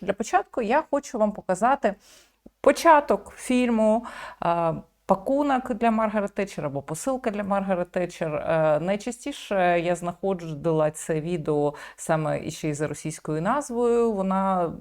Для початку я хочу вам показати початок фільму. е, Пакунок для Маргарет Тетчер або посилка для Маргарет Тетчер. Е, Найчастіше я знаходжу це відео саме іще й за російською назвою. Вона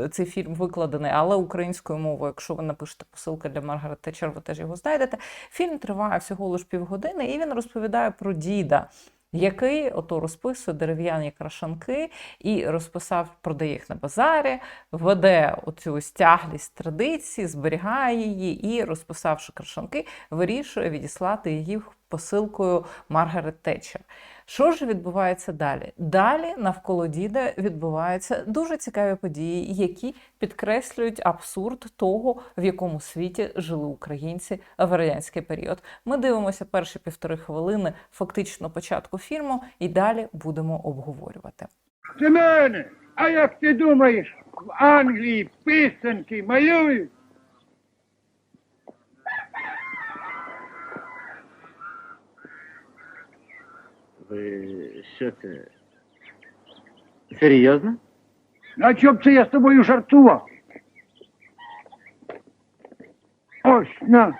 е, цей фільм викладений, але українською мовою. Якщо ви напишете посилка для Маргарет Тетчер, ви теж його знайдете. Фільм триває всього лиш півгодини, і він розповідає про діда. Який ото розписує дерев'яні крашанки і розписав, продає їх на базарі, веде оцю стяглість традиції, зберігає її і, розписавши крашанки, вирішує відіслати її посилкою Маргарет Тетчер. Що ж відбувається далі? Далі навколо діда відбуваються дуже цікаві події, які підкреслюють абсурд того, в якому світі жили українці в радянський період. Ми дивимося перші півтори хвилини, фактично початку фільму, і далі будемо обговорювати. Семене, а як ти думаєш, в Англії писанки малюють? Ви що це? Серйозно? На чому це я з тобою жартував? Ось на.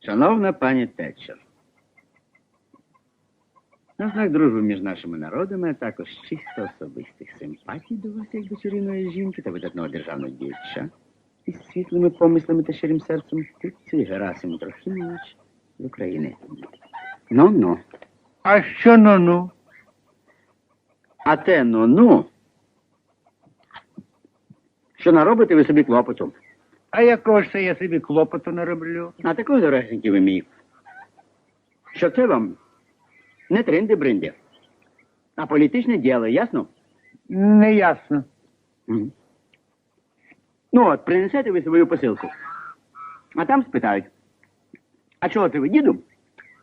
Шановна пані Тетчер. На знак дружби між нашими народами, а також чисто особистих симпатій до вас, як до чарівної жінки та видатного державного діяча із світлими помислами та щирим серцем Тицю Герасим Трохимович з України. Ну-ну. А що ну-ну? А те ну-ну, що наробите ви собі клопоту. А якого ж це я собі клопоту не роблю? А такого дорогенький ви мій. Що це вам не тринди-бринди, а політичне діло, ясно? Не ясно. Мгм. Ну от, принесете ви свою посилку. А там спитають. А чого ти ви, діду?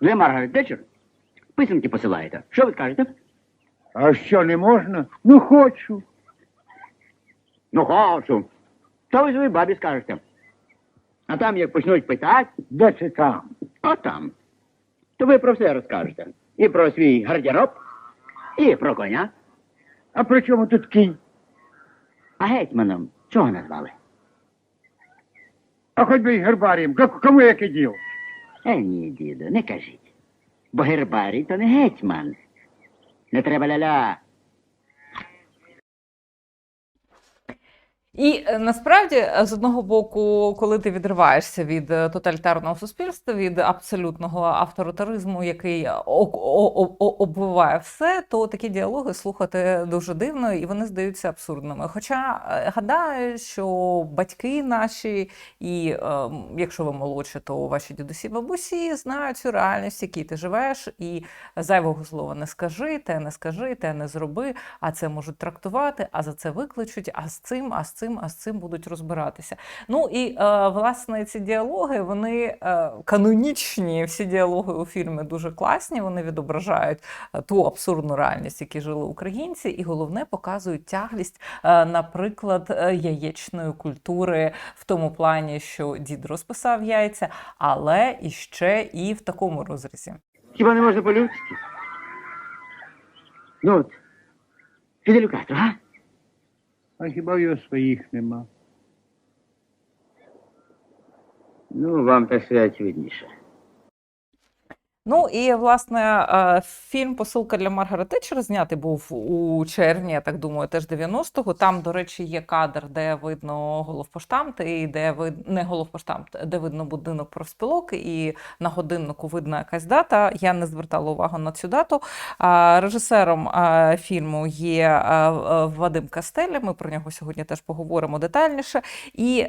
Для Маргарет Тетчер писанки посилаєте. Що ви скажете? А що не можна? Ну хочу. Ну, хочу. Що ви своїй бабі скажете? А там, як почнуть питати, Де це там? а там, то ви про все розкажете. І про свій гардероб, і про коня. А при чому тут кінь? А гетьманом чого назвали? А хоч би й гербарієм. Кому яке діло? Ні, діду, не кажіть. Бо гербарій то не гетьман. Не треба ля-ля. І е, насправді, е, з одного боку, коли ти відриваєшся від е, тоталітарного суспільства, від абсолютного авторитаризму, який обвиває все, то такі діалоги слухати дуже дивно і вони здаються абсурдними. Хоча гадаю, що батьки наші, і е, якщо ви молодші, то ваші дідусі бабусі знають цю реальність, в якій ти живеш, і зайвого слова не скажи, те не скажи, те не зроби, а це можуть трактувати, а за це викличуть, а з цим, а з цим, а з цим будуть розбиратися. Ну і е, власне ці діалоги, вони е, канонічні. Всі діалоги у фільмі дуже класні. Вони відображають е, ту абсурдну реальність, в якій жили українці, і головне показують тяглість, наприклад, яєчної культури в тому плані, що дід розписав яйця, але і ще і в такому розрізі. Хіба не можна по-людськи? Ну Фіделю Кастро, а? А хіба його своїх нема? Ну, вам так сказати видніше. Ну і власне е, фільм Посилка для Маргарет Тетчер знятий був у червні, я так думаю, теж 90-го. Там, до речі, є кадр, де видно головпоштамт, і де вид... не головпоштамт, де видно будинок профспілок, і на годиннику видна якась дата. Я не звертала увагу на цю дату. Режисером е, фільму є е, Вадим Кастеля. Ми про нього сьогодні теж поговоримо детальніше. І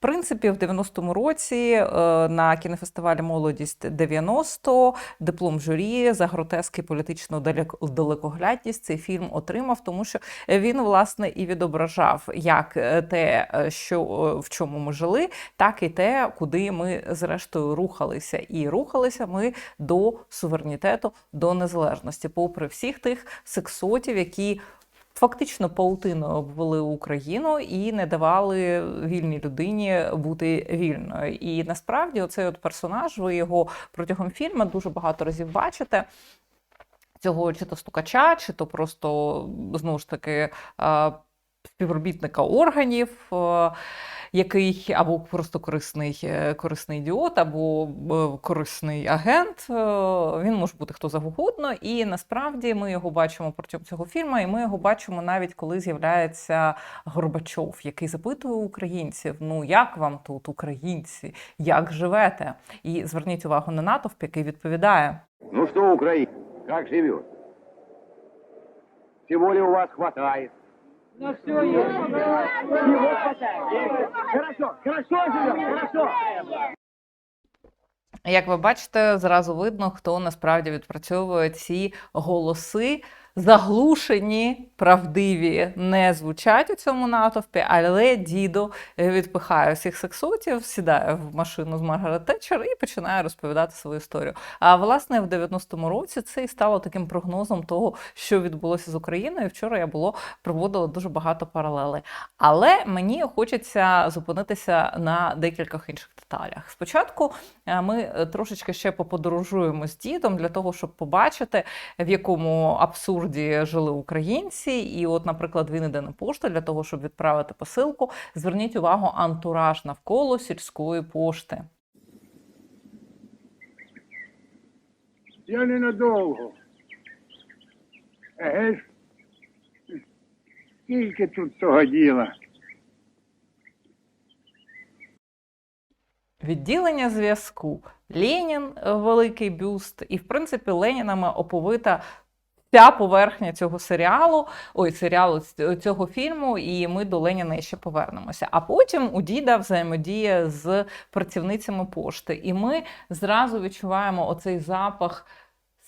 принципі, в 90-му році е, на кінофестивалі Молодість 90 диплом журі за гротески політичну далекоглядність цей фільм отримав, тому що він власне і відображав як е, те, е, що в чому ми жили, так і те, куди ми зрештою рухалися. І рухалися ми до суверенітету, до незалежності, попри всіх тих сексотів, які фактично паутиною обвели Україну і не давали вільній людині бути вільною. І насправді, оцей от персонаж, ви його протягом фільму дуже багато разів бачите. цього чи то стукача, чи то просто знову ж таки е, співробітника органів, е, який або просто корисний, е, корисний ідіот, або е, корисний агент. Він може бути хто завгодно, і насправді ми його бачимо протягом цього фільму, і ми його бачимо навіть коли з'являється Горбачов, який запитує українців: ну як вам тут, українці, як живете? І зверніть увагу на натовп, який відповідає. Ну что, Украина, как живет? Всего ли у вас хватает? Ну все есть. Его хватает. Хорошо, хорошо живем, хорошо. Як ви бачите, зразу видно, хто насправді відпрацьовує ці голоси. Заглушені, правдиві не звучать у цьому натовпі, але дідо відпихає всіх сексотів, сідає в машину з Маргарет Тетчер і починає розповідати свою історію. А власне, в 90-му році це і стало таким прогнозом того, що відбулося з Україною. Вчора я було проводила дуже багато паралелей. Але мені хочеться зупинитися на декількох інших деталях. Спочатку е, ми трошечки ще поподорожуємо з дідом для того, щоб побачити, в якому абсурді жили українці. І, от, наприклад, він іде на пошту для того, щоб відправити посилку. Зверніть увагу, антураж навколо сільської пошти. Я ненадовго. Еге ж. Скільки тут того діла? Відділення зв'язку. Ленін е, великий бюст, і в принципі Ленінами оповита вся поверхня цього серіалу, ой, серіалу цього фільму, і ми до Леніна ще повернемося. А потім у діда взаємодія з працівницями пошти. І ми зразу відчуваємо оцей запах.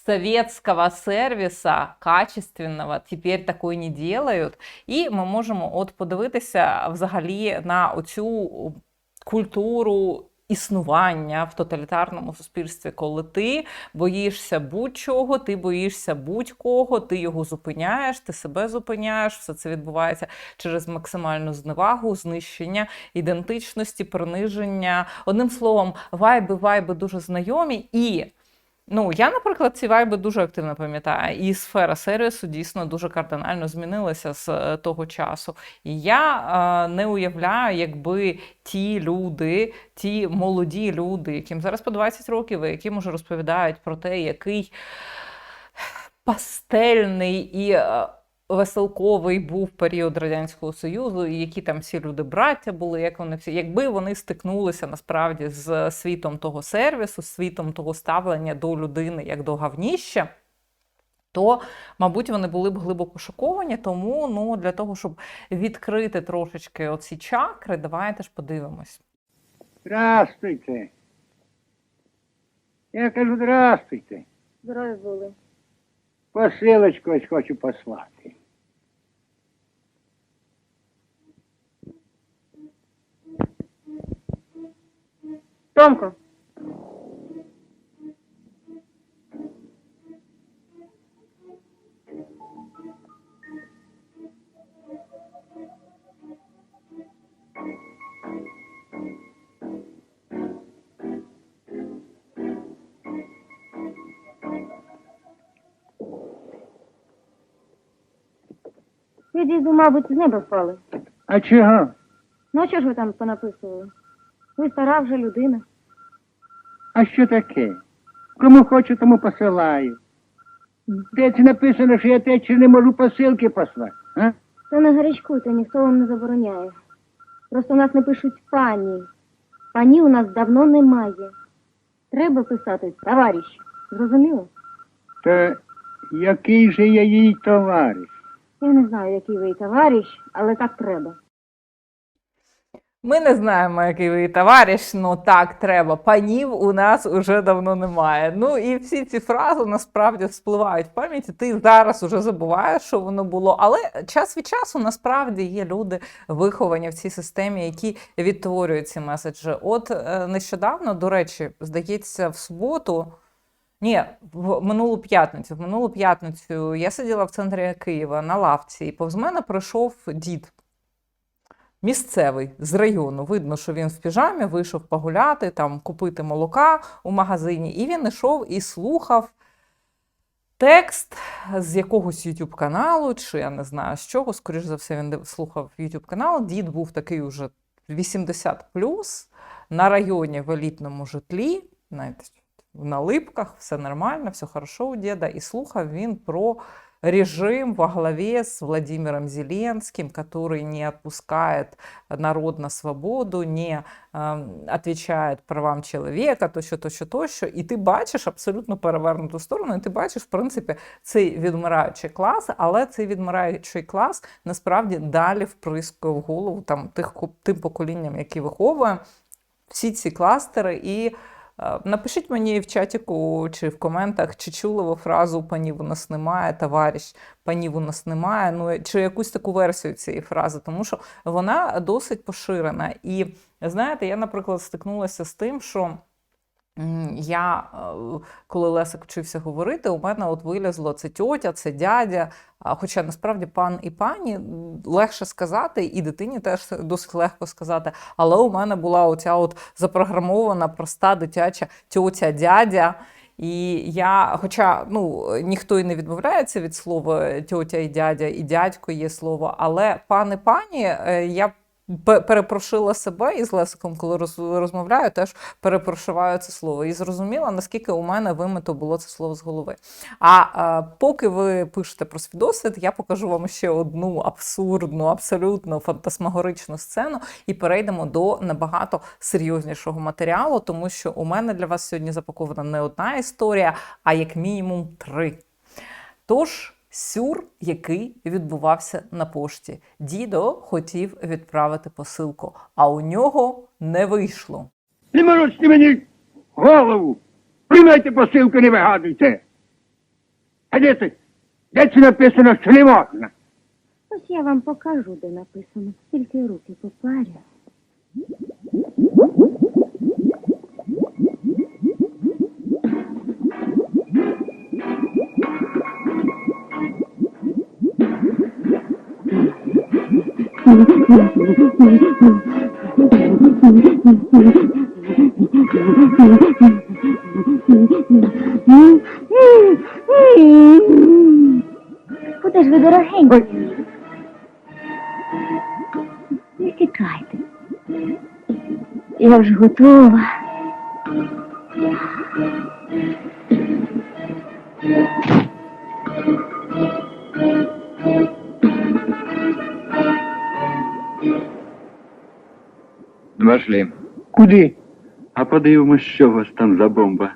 советского сервиса, качественного, теперь такой не делают. І ми можемо от подивитися взагалі на оцю культуру існування в тоталітарному суспільстві, коли ти боїшся будь-чого, ти боїшся будь-кого, ти його зупиняєш, ти себе зупиняєш. Все це відбувається через максимальну зневагу, знищення ідентичності, приниження. Одним словом, вайби, вайби дуже знайомі і. Ну, я, наприклад, ці вайби дуже активно пам'ятаю, і сфера сервісу дійсно дуже кардинально змінилася з е, того часу. І я е, не уявляю, якби ті люди, ті молоді люди, яким зараз по 20 років, які може розповідають про те, який пастельний і е, веселковий був період Радянського Союзу, і які там всі люди браття були, як вони всі, якби вони стикнулися насправді з світом того сервісу, світом того ставлення до людини як до гавніща. То, мабуть, вони були б глибоко шоковані, тому ну, для того, щоб відкрити трошечки оці чакри, давайте ж подивимось. Здрастуйте. Я кажу, здрастуйте. Були. Посилочку ось хочу послати. Томко, ви діду, мабуть, з неба впали. А чого? Ну, а що ж ви там понаписували? Ви стара вже людина. А що таке? Кому хочу, тому посилаю. Де це написано, що я течі не можу посилки послати? А? Та не гарячкуйте, ніхто вам не забороняє. Просто у нас не пишуть пані. Пані у нас давно немає. Треба писати товариш. Зрозуміло? То який же я їй товариш? Я не знаю, який ви товариш, але так треба. Ми не знаємо, який ви товариш, ну так треба. Панів у нас уже давно немає. Ну і всі ці фрази насправді вспливають в пам'яті. Ти зараз уже забуваєш, що воно було. Але час від часу насправді є люди виховані в цій системі, які відтворюють ці меседжі. От е, нещодавно, до речі, здається, в суботу. Ні, в минулу п'ятницю. В минулу п'ятницю я сиділа в центрі Києва на лавці, і повз мене пройшов дід. Місцевий з району. Видно, що він в піжамі вийшов погуляти, там, купити молока у магазині. І він йшов і слухав Текст з якогось YouTube каналу, чи я не знаю з чого, скоріш за все, він слухав YouTube канал. Дід був такий уже 80 на районі в елітному житлі, знаєте, на липках, все нормально, все хорошо у діда. І слухав він про режим во главе с Владимиром Зеленским, который не отпускает народ на свободу, не е, отвечает правам чоловіка, тощо, тощо, тощо. І ти бачиш абсолютно перевернуту сторону, і ти бачиш, в принципі, цей відмираючий клас, але цей відмираючий клас насправді далі вприскує в голову там тих тим поколінням, які виховує всі ці кластери. І напишіть мені в чатіку чи в коментах, чи чули ви фразу панів у нас немає, товариш, панів у нас немає. Ну чи якусь таку версію цієї фрази, тому що вона досить поширена. І знаєте, я, наприклад, стикнулася з тим, що. Я, е, коли Лесик вчився говорити, у мене от вилізло це тьотя, це дядя. Хоча насправді пан і пані легше сказати, і дитині теж досить легко сказати. Але у мене була оця от запрограмована проста дитяча тьотя, дядя. І я, хоча ну ніхто і не відмовляється від слова тьотя і дядя, і дядько є слово, але пан і пані е, я перепрошила себе і з Лесиком, коли роз- розмовляю, теж перепрошиваю це слово. І зрозуміла, наскільки у мене вимито було це слово з голови. А е, поки ви пишете про свій досвід, я покажу вам ще одну абсурдну, абсолютно фантасмагоричну сцену, і перейдемо до набагато серйознішого матеріалу, тому що у мене для вас сьогодні запакована не одна історія, а як мінімум три. Тож, сюр, який відбувався на пошті. Дідо хотів відправити посилку, а у нього не вийшло. Не морочте мені голову. Приймайте посилку, не вигадуйте. А де це? Де це написано, що не можна? Ось я вам покажу, де написано. Тільки руки попарю. Куди ж ви дорогенькі? Не тікайте. Я вже готова. Вошли. Куди? А подивимось, що у вас там за бомба.